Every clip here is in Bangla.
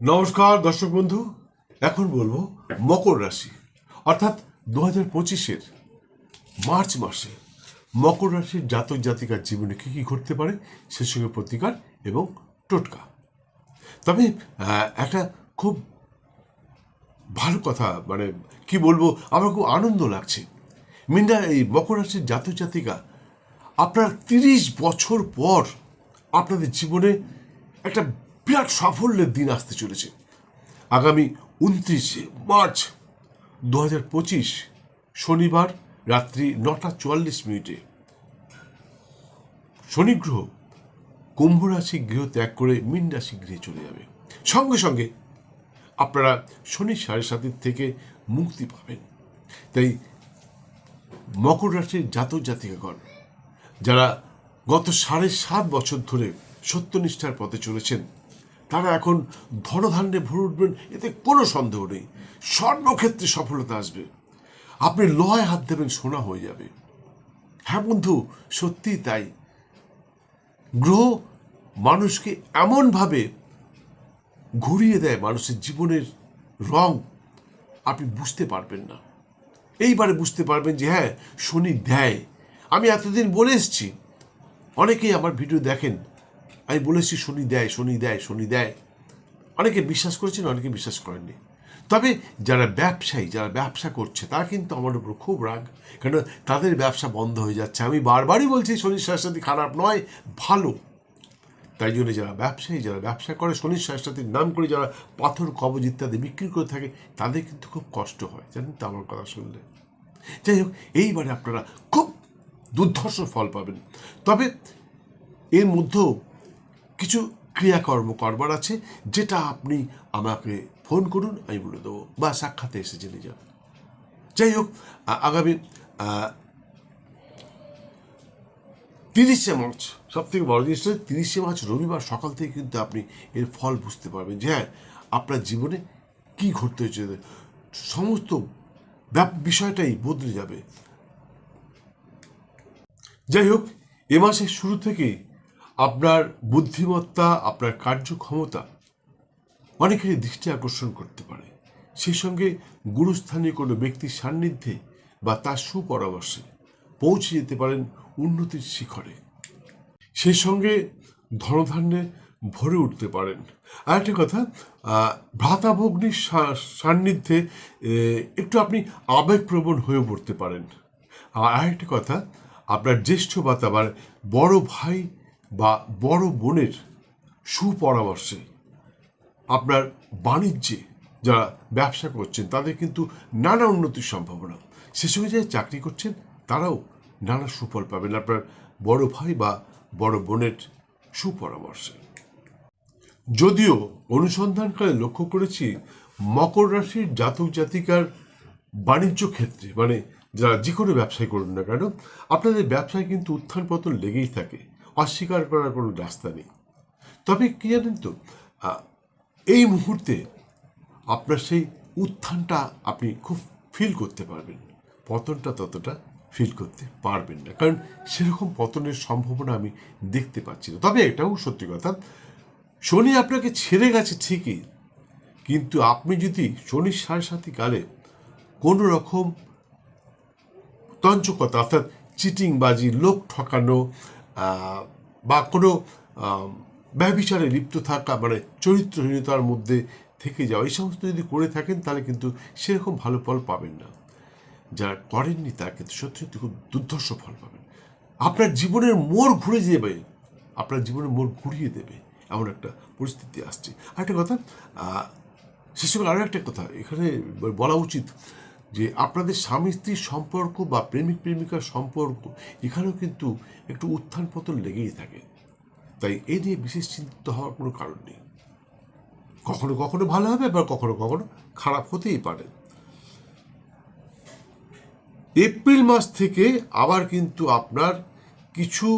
নমস্কার, দর্শক বন্ধু। এখন বলব মকর রাশি। অর্থাৎ দু হাজার পঁচিশের মার্চ মাসে মকর রাশির জাতক জাতিকার জীবনে কী কী ঘটতে পারে সে সঙ্গে প্রতিকার এবং টোটকা। তবে একটা খুব ভালো কথা মানে কি বলব, আমার খুব আনন্দ লাগছে। মিন্ডা এই মকর রাশির জাতক জাতিকা, আপনার তিরিশ বছর পর আপনাদের জীবনে একটা বিরাট সাফল্যের দিন আসতে চলেছে। আগামী উনত্রিশে মার্চ দু পঁচিশ, শনিবার রাত্রি নটা চুয়াল্লিশ মিনিটে। শনি গ্রহ কুম্ভ রাশি গৃহ ত্যাগ করে মীন রাশি গৃহে চলে যাবে। সঙ্গে সঙ্গে আপনারা শনি সাড়ে সাতের থেকে মুক্তি পাবেন। তাই মকর রাশির জাতক জাতিকাগণ, যারা গত সাড়ে সাত বছর ধরে সত্যনিষ্ঠার পথে চলেছেন তারা এখন ধনধান্যে ভরে উঠবেন, এতে কোনো সন্দেহ নেই। সর্বক্ষেত্রে সফলতা আসবে। আপনি লোহায় হাত দেবেন, সোনা হয়ে যাবে। হ্যাঁ বন্ধু, সত্যিই তাই। গ্রহ মানুষকে এমনভাবে ঘুরিয়ে দেয়, মানুষের জীবনের রং আপনি বুঝতে পারবেন না। এইবারে বুঝতে পারবেন যে হ্যাঁ শনি দেয়। আমি এতদিন বলে এসছি। অনেকেই আমার ভিডিও দেখেন আমি বলেছি, শনি দেয় শনি দেয় শনি দেয়। অনেকে বিশ্বাস করেছেন, অনেকে বিশ্বাস করেননি। তবে যারা ব্যবসায়ী, যারা ব্যবসা করছে, তারা কিন্তু আমার উপর খুব রাগ। কেন তাদের ব্যবসা বন্ধ হয়ে যাচ্ছে। আমি বারবারই বলছি, শনির শাস্তি খারাপ নয়, ভালো। তাই জন্য যারা ব্যবসায়ী, যারা ব্যবসা করে, শনির শাস্তির নাম করে যারা পাথর, কবজ ইত্যাদি বিক্রি করে থাকে, তাদের কিন্তু খুব কষ্ট হয়। জানেন তো আমার কথা শুনলে? যাই হোক, এইবারে আপনারা খুব দুর্ধর্ষ ফল পাবেন। তবে এর মধ্যেও কিছু ক্রিয়াকর্ম করবার আছে, যেটা আপনি আমাকে ফোন করুন, আমি বলে দেবো। বা সাক্ষাতে এসে জেনে যান। যাই হোক আগামী তিরিশে মার্চ সব থেকে বড় জিনিসটা তিরিশে মার্চ, রবিবার সকাল থেকে কিন্তু আপনি এর ফল বুঝতে পারবেন যে হ্যাঁ আপনার জীবনে কি ঘটতে হচ্ছে সমস্ত বিষয়টাই বদলে যাবে। যাই হোক, এ মাসের শুরু থেকেই আপনার বুদ্ধিমত্তা, আপনার কার্যক্ষমতা অনেকেরই দৃষ্টি আকর্ষণ করতে পারে। সেই সঙ্গে গুরুস্থানীয় কোনো ব্যক্তির সান্নিধ্যে বা তার সুপরামর্শে পৌঁছে যেতে পারেন উন্নতির শিখরে। সেই সঙ্গে ধনধান্যে ভরে উঠতে পারেন। আর একটা কথা ভ্রাতাভগ্নির সান্নিধ্যে একটু আপনি আবেগপ্রবণ হয়ে পড়তে পারেন। আর আরেকটা কথা, আপনার জ্যেষ্ঠ বা তার বড় ভাই বা বড় বোনের সুপরামর্শে আপনার বাণিজ্যে যারা ব্যবসা করছেন, তাদের কিন্তু নানা উন্নতির সম্ভাবনা। সে সঙ্গে যারা চাকরি করছেন, তারাও নানা সুফল পাবেন আপনার বড় ভাই বা বড় বোনের সুপরামর্শে। যদিও অনুসন্ধানকালে লক্ষ্য করেছি, মকর রাশির জাতক জাতিকার বাণিজ্য ক্ষেত্রে মানে যারা যে কোনো ব্যবসায় করুন না কেন, আপনাদের ব্যবসায় কিন্তু উত্থান পতন লেগেই থাকে। অস্বীকার করার কোনো রাস্তা নেই। তবে কী জানেন তো এই মুহূর্তে আপনার সেই উত্থানটা আপনি খুব ফিল করতে পারবেন। পতনটা ততটা ফিল করতে পারবেন না। কারণ সেরকম পতনের সম্ভাবনা আমি দেখতে পাচ্ছি না। তবে এটাও সত্যি কথা, শনি আপনাকে ছেড়ে গেছে ঠিকই, কিন্তু আপনি যদি শনির সাড়ে সাথী কালে কোনো রকম তঞ্চকতা অর্থাৎ চিটিংবাজি, লোক ঠকানো বা কোনো আহ, ব্যভিচারে লিপ্ত থাকা মানে চরিত্রহীনতার মধ্যে থেকে যাওয়া এই সমস্ত যদি করে থাকেন তাহলে কিন্তু সেরকম ভালো ফল পাবেন না। যারা করেননি তারা কিন্তু সত্যি সত্যি খুব দুর্ধর্ষ ফল পাবেন। আপনার জীবনের মোড় ঘুরে যাবে আপনার জীবনের মোড় ঘুরিয়ে দেবে এমন একটা পরিস্থিতি আসছে। আরেকটা কথা সে আরও একটা কথা এখানে বলা উচিত যে আপনাদের স্বামী স্ত্রীর সম্পর্ক বা প্রেমিক প্রেমিকার সম্পর্ক, এখানেও কিন্তু একটু উত্থান পতন লেগেই থাকে। তাই এই নিয়ে বিশেষ চিন্তিত হওয়ার কোনো কারণ নেই। কখনো কখনো ভালো হবে, আবার কখনো কখনো খারাপ হতেই পারে। এপ্রিল মাস থেকে আবার কিন্তু আপনার কিছু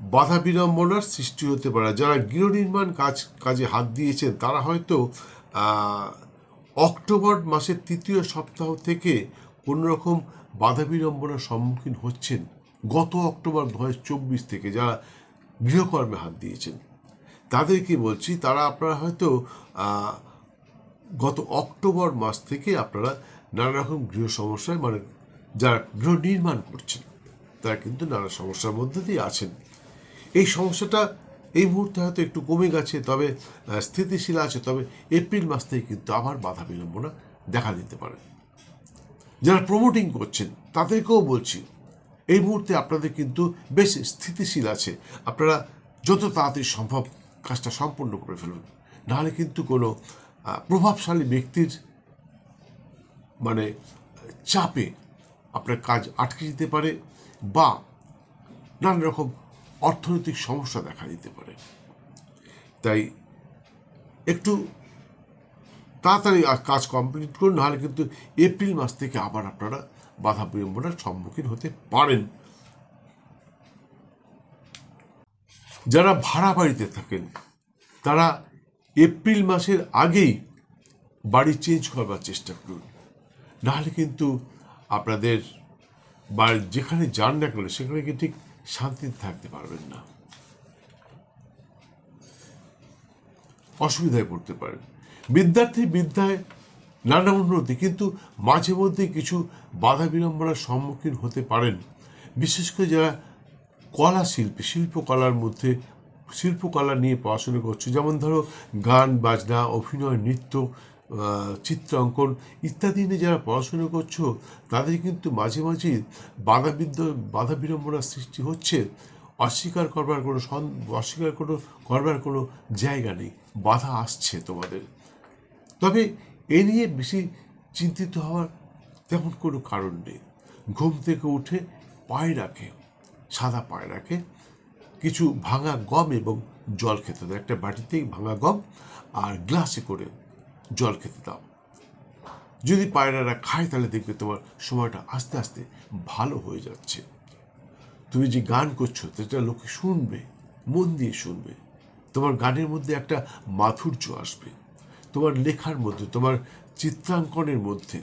বাধা বিড়ম্বনার সৃষ্টি হতে পারে। যারা গৃহ নির্মাণ কাজ, কাজে হাত দিয়েছেন, তারা হয়তো অক্টোবর মাসের তৃতীয় সপ্তাহ থেকে কোনো রকম বাধা বিড়ম্বনার সম্মুখীন হচ্ছেন গত অক্টোবর দু চব্বিশ থেকে যারা গৃহকর্মে হাত দিয়েছেন, তাদেরকে বলছি, তারা আপনারা হয়তো গত অক্টোবর মাস থেকে আপনারা নানা রকম গৃহ সমস্যায় মানে যারা গৃহ নির্মাণ করছেন, তারা কিন্তু নানা সমস্যার মধ্যে দিয়ে আছেন। এই সমস্যাটা এই মুহূর্তে হয়তো একটু কমে গেছে, তবে স্থিতিশীল আছে, তবে এপ্রিল মাস থেকে কিন্তু আবার বাধা বিড়ম্বনা দেখা দিতে পারে। যারা প্রমোটিং করছেন, তাদেরকেও বলছি, এই মুহূর্তে আপনাদের কিন্তু বেশ স্থিতিশীল আছে। আপনারা যত তাড়াতাড়ি সম্ভব কাজটা সম্পূর্ণ করে ফেলুন। নাহলে কিন্তু কোনো প্রভাবশালী ব্যক্তির মানে চাপে আপনার কাজ আটকে যেতে পারে বা নানা রকম অর্থনৈতিক সমস্যা দেখা দিতে পারে। তাই একটু তাড়াতাড়ি কাজ কমপ্লিট করুন, নাহলে কিন্তু এপ্রিল মাস থেকে আবার আপনারা বাধা বিড়ম্বনার সম্মুখীন হতে পারেন। যারা ভাড়া বাড়িতে থাকেন, তারা এপ্রিল মাসের আগেই বাড়ি চেঞ্জ করবার চেষ্টা করুন। নাহলে কিন্তু আপনাদের বাড়ি যেখানে যান না কেন, সেখানে কি ঠিক শান্তিতে থাকতে পারবেন না। অসুবিধায় পড়তে পারেন। বিদ্যার্থী বিদ্যায় নানা উন্নতি, কিন্তু মাঝে মধ্যে কিছু বাধা বিড়ম্বনার সম্মুখীন হতে পারেন। বিশেষ করে যারা কলা শিল্পী, শিল্পকলার মধ্যে, শিল্পকলা নিয়ে পড়াশোনা করছে, যেমন ধরো গান, বাজনা, অভিনয়, নৃত্য চিত্রাঙ্কন ইত্যাদি নিয়ে যারা পড়াশোনা করছ, তাদের কিন্তু মাঝে মাঝে বাধা বাধা বিড়ম্বনার সৃষ্টি হচ্ছে। অস্বীকার করবার কোনো অস্বীকার কোনো, করবার কোনো জায়গা নেই। বাধা আসছে তোমাদের। তবে এ নিয়ে বেশি চিন্তিত হওয়ার তেমন কোনো কারণ নেই। ঘুম থেকে উঠে পায়ে পায়রাকে, সাদা পায়রাকে কিছু ভাঙা গম এবং জল খেতে দাও। একটা বাটিতেই ভাঙা গম আর গ্লাসে করে জল খেতে দাও। যদি পায়রারা খায়, তাহলে দেখবে তোমার সময়টা আস্তে আস্তে ভালো হয়ে যাচ্ছে। তুমি যে গান করছ, সেটা লোকে শুনবে, মন দিয়ে শুনবে। তোমার গানের মধ্যে একটা মাধুর্য আসবে। তোমার লেখার মধ্যে, তোমার চিত্রাঙ্কনের মধ্যে,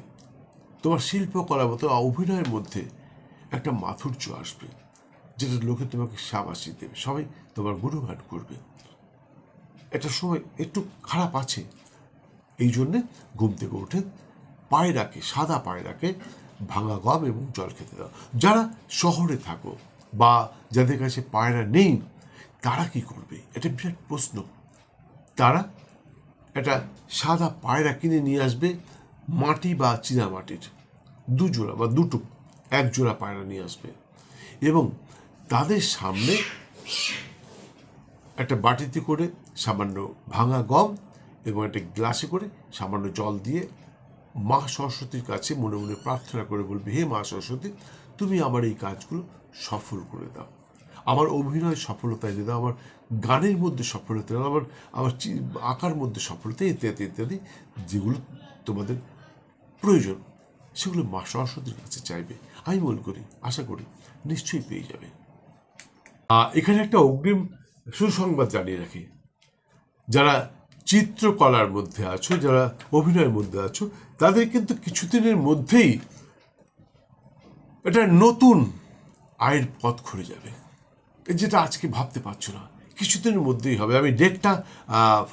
তোমার শিল্পকলা মতো অভিনয়ের মধ্যে একটা মাধুর্য আসবে, যেটা লোকে তোমাকে সাবাসী দেবে। সবাই তোমার গুণগান করবে। একটা সময় একটু খারাপ আছে এই জন্যে ঘুম থেকে উঠে পায়রাকে, সাদা পায়রাকে ভাঙা গম এবং জল খেতে দাও। যারা শহরে থাকো বা যাদের কাছে পায়রা নেই, তারা কি করবে? এটা বিরাট প্রশ্ন। তারা একটা সাদা পায়রা কিনে নিয়ে আসবে মাটি বা চীনা মাটির। দু জোড়া বা দুটো এক জোড়া পায়রা নিয়ে আসবে। এবং তাদের সামনে একটা বাটিতে করে সামান্য ভাঙা গম এবং একটা গ্লাসে করে সামান্য জল দিয়ে মা সরস্বতীর কাছে মনে মনে প্রার্থনা করে বলবে, হে মা সরস্বতী, তুমি আমার এই কাজগুলো সফল করে দাও। আমার অভিনয় সফলতা এনে দাও, আমার গানের মধ্যে সফলতা আমার আমার আঁকার মধ্যে সফলতা ইত্যাদি ইত্যাদি যেগুলো তোমাদের প্রয়োজন, সেগুলো মা সরস্বতীর কাছে চাইবে। আমি মনে করি, আশা করি নিশ্চয়ই পেয়ে যাবে। এখানে একটা অগ্রিম সুসংবাদ জানিয়ে রাখি। যারা চিত্রকলার মধ্যে আছো, যারা অভিনয়ের মধ্যে আছো, তাদের কিন্তু কিছুদিনের মধ্যেই এটা নতুন আয়ের পথ খুলে যাবে। যেটা আজকে ভাবতে পারছ না। কিছুদিনের মধ্যেই হবে। আমি ডেটটা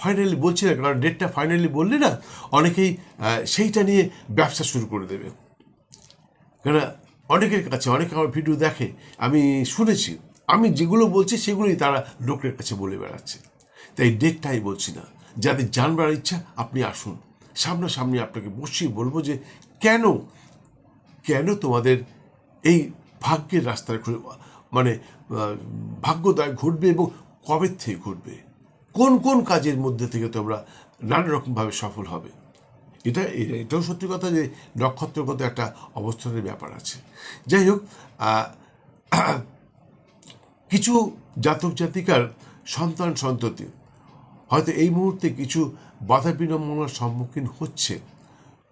ফাইনালি বলছি না, কারণ ডেটটা ফাইনালি বললে না, অনেকেই সেইটা নিয়ে ব্যবসা শুরু করে দেবে। কেন অনেকের কাছে, অনেকে আমার ভিডিও দেখে, আমি শুনেছি। আমি যেগুলো বলছি, সেগুলোই তারা লোকের কাছে বলে বেড়াচ্ছে। তাই ডেটটাই বলছি না। যাদের জানবার ইচ্ছা, আপনি আসুন। সামনাসামনি আপনাকে বসিয়ে বলব যে, কেন কেন তোমাদের এই ভাগ্যের রাস্তায় মানে ভাগ্যোদয় ঘটবে এবং কবে থেকে ঘটবে? কোন কোন কাজের মধ্যে থেকে তোমরা নানা রকমভাবে সফল হবে? এটা, এটাও সত্যি কথা যে, নক্ষত্রগত একটা অবস্থানের ব্যাপার আছে। যাই হোক কিছু জাতক জাতিকার সন্তান সন্ততি হয়তো এই মুহূর্তে কিছু বাধা বিড়ম্বনার সম্মুখীন হচ্ছে।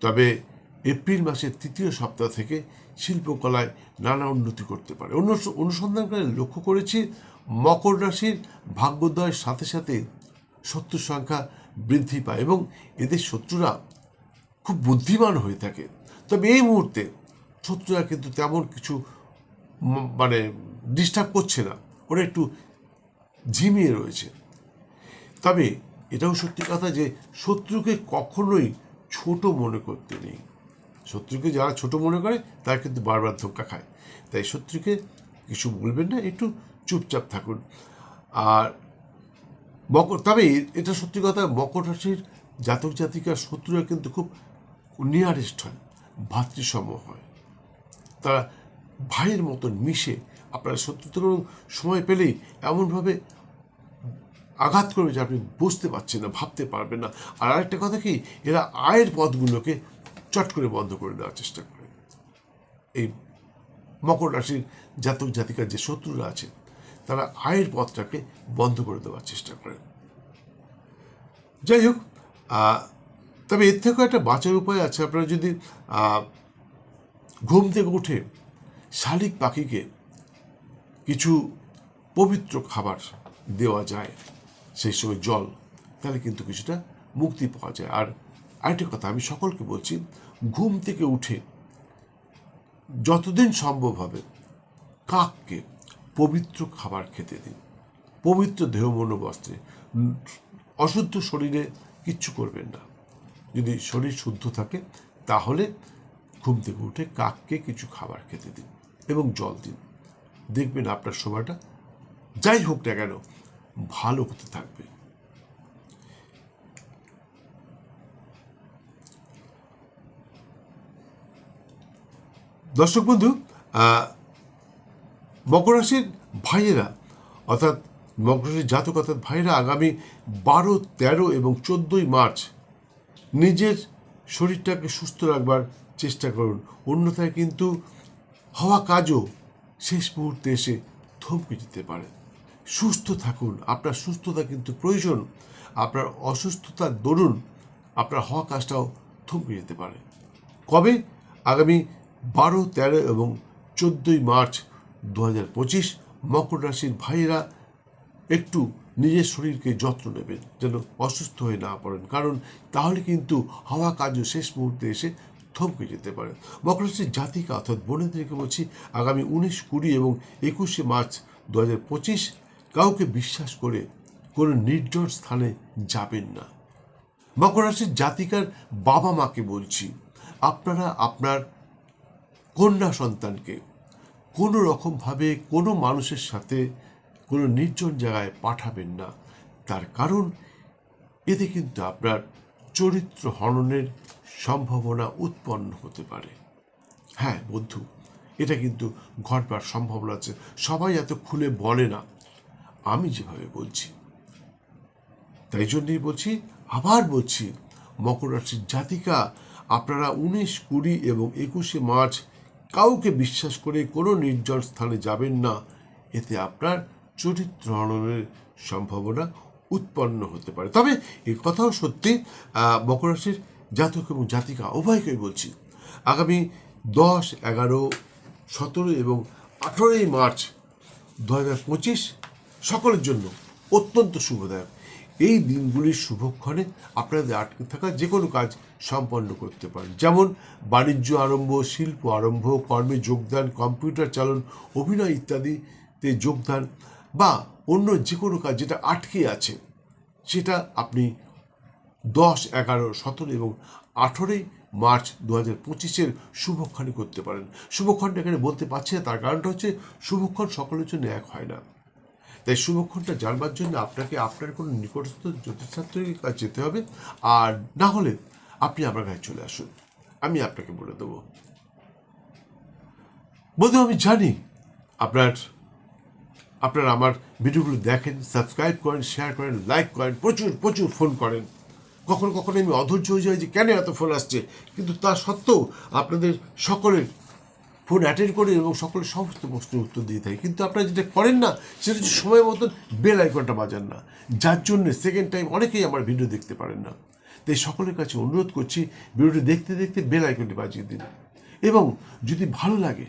তবে এপ্রিল মাসের তৃতীয় সপ্তাহ থেকে শিল্পকলায় নানা উন্নতি করতে পারে। অন্য অনুসন্ধানকালে লক্ষ্য করেছি, মকর রাশির ভাগ্যোদয়ের সাথে সাথে শত্রুর সংখ্যা বৃদ্ধি পায় এবং এদের শত্রুরা খুব বুদ্ধিমান হয়ে থাকে। তবে এই মুহূর্তে শত্রুরা কিন্তু তেমন কিছু মানে ডিস্টার্ব করছে না। ওরা একটু ঝিমিয়ে রয়েছে। তবে এটাও সত্যি কথা যে শত্রুকে কখনোই ছোট মনে করতে নেই। শত্রুকে যারা ছোট মনে করে, তারা কিন্তু বারবার ধোক্কা খায়। তাই শত্রুকে কিছু বলবেন না, একটু চুপচাপ থাকুন। আর মকর, তবে এটা সত্যি কথা, মকর রাশির জাতক জাতিকার শত্রুরা কিন্তু খুব নিয়ারেস্ট হয়, ভাতৃসম হয়। তারা ভাইয়ের মতন মিশে আপনার শত্রুতা সময় পেলেই এমনভাবে আঘাত করবে যে আপনি বুঝতে পারছেন না, ভাবতে পারবেন না। আর আরেকটা কথা কি, এরা আয়ের পথগুলোকে চট করে বন্ধ করে দেওয়ার চেষ্টা করে। এই মকর রাশির জাতক জাতিকার যে শত্রুরা আছে, তারা আয়ের পথটাকে বন্ধ করে দেওয়ার চেষ্টা করে। যাই হোক তবে এর থেকেও একটা বাঁচার উপায় আছে। আপনারা যদি ঘুম থেকে উঠে শালিক পাখিকে কিছু পবিত্র খাবার দেওয়া যায় সেই সময় জল তাহলে কিন্তু কিছুটা মুক্তি পাওয়া যায়। আর আরেকটা কথা আমি সকলকে বলছি ঘুম থেকে উঠে যতদিন সম্ভব হবে কাককে পবিত্র খাবার খেতে দিন। পবিত্র দেহ মনোবস্ত্রে উম, অশুদ্ধ শরীরে কিচ্ছু করবেন না। যদি শরীর শুদ্ধ থাকে তাহলে ঘুম থেকে উঠে কাককে কিছু খাবার খেতে দিন এবং জল দিন। দেখবেন আপনার সময়টা যাই হোক না কেন ভালো হতে থাকবে। দর্শক বন্ধু মকর রাশির ভাইয়েরা, অর্থাৎ মকর রাশির জাতক অর্থাৎ ভাইয়েরা আগামী বারো, তেরো এবং চোদ্দোই মার্চ নিজের শরীরটাকে সুস্থ রাখবার চেষ্টা করুন। অন্যথায় কিন্তু হওয়া কাজও শেষ মুহূর্তে এসে থমকে যেতে পারে। সুস্থ থাকুন। আপনার সুস্থতা কিন্তু প্রয়োজন। আপনার অসুস্থতার দরুন আপনার হওয়া কাজটাও থমকে যেতে পারে। কবে? আগামী বারো, তেরো এবং চোদ্দোই মার্চ দু হাজার পঁচিশ মকর রাশির ভাইয়েরা একটু নিজের শরীরকে যত্ন নেবেন, যেন অসুস্থ হয়ে না পড়েন। কারণ তাহলে কিন্তু হাওয়া কাজও শেষ মুহূর্তে এসে থমকে যেতে পারে। মকর রাশির জাতিকা অর্থাৎ বোনেদেরকে বলছি, আগামী উনিশ, কুড়ি এবং একুশে মার্চ দু হাজার পঁচিশ কাউকে বিশ্বাস করে কোনো নির্জন স্থানে যাবেন না। মকর রাশির জাতিকার বাবা মাকে বলছি, আপনারা আপনার কন্যা সন্তানকে কোনো রকমভাবে কোনো মানুষের সাথে কোনো নির্জন জায়গায় পাঠাবেন না। তার কারণ, এতে কিন্তু আপনার চরিত্র হননের সম্ভাবনা উৎপন্ন হতে পারে। হ্যাঁ বন্ধু, এটা কিন্তু ঘটবার সম্ভাবনা আছে। সবাই এত খুলে বলে না। আমি যেভাবে বলছি, তাই জন্যই বলছি, আবার বলছি, মকর রাশির জাতিকা, আপনারা উনিশ, কুড়ি এবং একুশে মার্চ কাউকে বিশ্বাস করে কোনো নির্জন স্থানে যাবেন না। এতে আপনার চরিত্র হননের সম্ভাবনা উৎপন্ন হতে পারে। তবে এই কথাও সত্যি মকর রাশির জাতক এবং জাতিকা, উভয়কেই বলছি, আগামী দশ, এগারো, সতেরো এবং আঠেরোই মার্চ দু হাজার পঁচিশ সকলের জন্য অত্যন্ত শুভদায়ক। এই দিনগুলির শুভক্ষণে আপনাদের আটকে থাকা যে কোনো কাজ সম্পন্ন করতে পারেন। যেমন বাণিজ্য আরম্ভ, শিল্প আরম্ভ, কর্মে যোগদান, কম্পিউটার চালন, অভিনয় ইত্যাদিতে যোগদান বা অন্য যে কোনো কাজ যেটা আটকে আছে, সেটা আপনি দশ, এগারো, সতেরো এবং আঠেরোই মার্চ দু হাজার পঁচিশের শুভক্ষণে করতে পারেন। শুভক্ষণটা এখানে বলতে পারছি না, তার কারণটা হচ্ছে শুভক্ষণ সকলের জন্য এক হয় না। তাই শুভক্ষণটা জানবার জন্য আপনাকে, আপনার কোনো নিকটস্থ জ্যোতিষশাস্ত্রের কাছে যেতে হবে। আর না হলে আপনি আমার কাছে চলে আসুন। আমি আপনাকে বলে দেবো। বন্ধু, আমি জানি আপনার, আপনারা আমার ভিডিওগুলো দেখেন, সাবস্ক্রাইব করেন শেয়ার করেন লাইক করেন, প্রচুর প্রচুর ফোন করেন। কখনো কখনো আমি অধৈর্য হয়ে যাই যে কেন এত ফোন আসছে? কিন্তু তা সত্ত্বেও আপনাদের সকলের ফোন অ্যাটেন্ড করি এবং সকলের সমস্ত প্রশ্নের উত্তর দিয়ে থাকি। কিন্তু আপনারা যেটা করেন না, সেটা হচ্ছে সময় মতন বেল আইকনটা বাজান না। যার জন্য সেকেন্ড টাইম অনেকেই আমার ভিডিও দেখতে পারেন না। তাই সকলের কাছে অনুরোধ করছি ভিডিওটি দেখতে দেখতে বেল আইকনটি বাজিয়ে দিন। এবং যদি ভালো লাগে,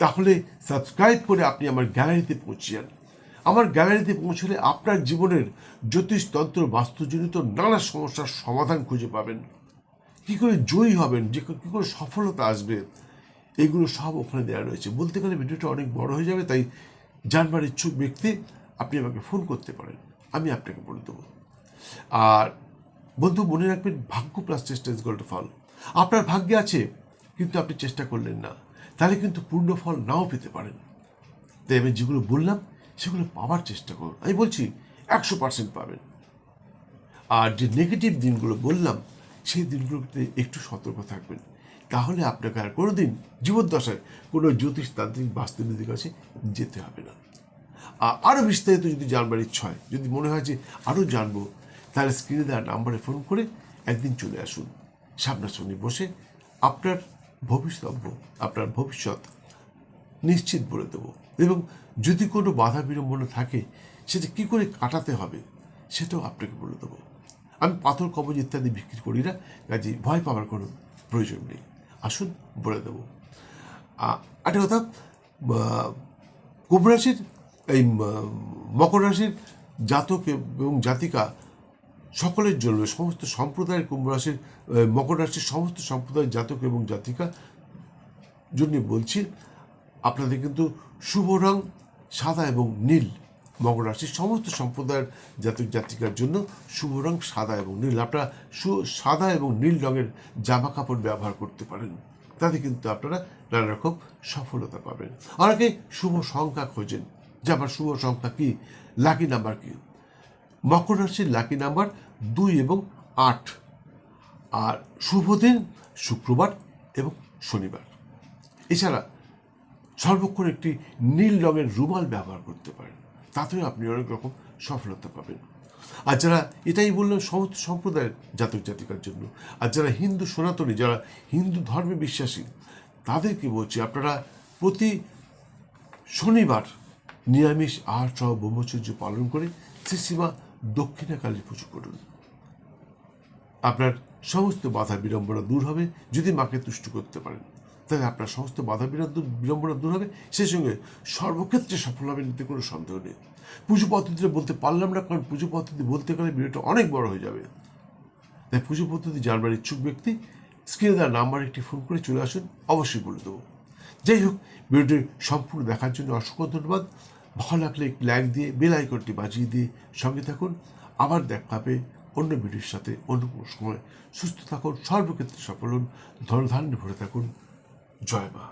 তাহলে সাবস্ক্রাইব করে আপনি আমার গ্যালারিতে পৌঁছে যান। আমার গ্যালারিতে পৌঁছলে আপনার জীবনের জ্যোতিষতন্ত্র বাস্তুজনিত নানা সমস্যার সমাধান খুঁজে পাবেন। কী করে জয়ী হবেন, যে কী করে সফলতা আসবে এগুলো সব ওখানে দেওয়া রয়েছে। বলতে গেলে ভিডিওটা অনেক বড় হয়ে যাবে, তাই জানবার ইচ্ছুক ব্যক্তি আপনি আমাকে ফোন করতে পারেন, আমি আপনাকে বলে দেবো। আর বন্ধু, মনে রাখবেন, ভাগ্য প্লাস চেষ্টা ইজ গোল টু ফল। আপনার ভাগ্যে আছে, কিন্তু আপনি চেষ্টা করলেন না। তাহলে কিন্তু পূর্ণ ফল নাও পেতে পারেন। তাই আমি যেগুলো বললাম, সেগুলো পাওয়ার চেষ্টা করুন। আমি বলছি, একশো পার্সেন্ট পাবেন। আর যে নেগেটিভ দিনগুলো বললাম, সেই দিনগুলোতে একটু সতর্ক থাকবেন। তাহলে আপনাকে আর কোনো দিন জীবদ্দশায় কোনো জ্যোতিষতান্ত্রিক বাস্তুবিদের কাছে যেতে হবে না। আর আরও বিস্তারিত যদি জানবার ইচ্ছা হয়, যদি মনে হয় যে আরও জানব, তাহলে স্ক্রিনে দেওয়া নাম্বারে ফোন করে একদিন চলে আসুন। সামনাসামনি বসে আপনার ভবিষ্যৎ আপনার ভবিষ্যৎ নিশ্চিত বলে দেবো। এবং যদি কোনো বাধা বিড়ম্বনা থাকে, সেটা কী করে কাটাতে হবে, সেটাও আপনাকে বলে দেবো। আমি পাথর, কবজ ইত্যাদি বিক্রি করি না কাজে ভয় পাওয়ার কোনো প্রয়োজন নেই। আসুন বলে দেবো। একটা কথা আহ, কুম্ভ রাশির এই মকর রাশির জাতক এবং জাতিকা সকলের জন্য সমস্ত সম্প্রদায়ের কুম্ভ রাশির মকর রাশির সমস্ত সম্প্রদায়ের জাতক এবং জাতিকা জন্য বলছি আপনাদের কিন্তু শুভ রং সাদা এবং নীল মকর রাশির সমস্ত সম্প্রদায়ের জাতক জাতিকার জন্য শুভ রং সাদা এবং নীল। আপনারা সু- সাদা এবং নীল রঙের জামা কাপড় ব্যবহার করতে পারেন। তাতে কিন্তু আপনারা নানা রকম সফলতা পাবেন। অনেকে শুভ সংখ্যা খোঁজেন। যে আমার শুভ সংখ্যা কি? লাকি নাম্বার কী? মকর রাশির লাকি নাম্বার দুই এবং আট। আর শুভ দিন শুক্রবার এবং শনিবার। এছাড়া সর্বক্ষণ একটি নীল রঙের রুমাল ব্যবহার করতে পারেন। তাতেও আপনি অনেক রকম সফলতা পাবেন। আর যারা এটাই বললাম সমস্ত সম্প্রদায়ের জাতক জাতিকার জন্য, আর যারা হিন্দু সনাতনী, যারা হিন্দু ধর্মে বিশ্বাসী, তাদেরকে বলছি, আপনারা প্রতি শনিবার নিরামিষ আহার সহ ব্রহ্মচর্য পালন করে শ্রীসীমা দক্ষিণাকালী পুজো করুন। আপনার সমস্ত বাধা বিড়ম্বনা দূর হবে, যদি মাকে তুষ্ট করতে পারেন। তাহলে আপনার সমস্ত বাধা বিড়ম্ব- বিড়ম্বনা দূর হবে। সেই সঙ্গে সর্বক্ষেত্রে সফল হবেন এতে কোনো সন্দেহ নেই। পুজো পদ্ধতিতে বলতে পারলাম না, কারণ পুজো পদ্ধতি বলতে গেলে ভিডিওটা অনেক বড় হয়ে যাবে। তাই পুজো পদ্ধতি জানবার ইচ্ছুক ব্যক্তি স্ক্রিনে দেওয়া নাম্বার একটি ফোন করে চলে আসুন, অবশ্যই বলে দেবো। যাই হোক, ভিডিওটি সম্পূর্ণ দেখার জন্য অসংখ্য ধন্যবাদ। ভালো লাগলে একটি লাইক দিয়ে, বেল আইকনটি বাজিয়ে দিয়ে সঙ্গে থাকুন। আবার দেখা হবে অন্য ভিডিওর সাথে। অন্য কোনো সময় সুস্থ থাকুন, সর্বক্ষেত্রে সফল হন। ধনধান্যে ভরে থাকুন। জয় মা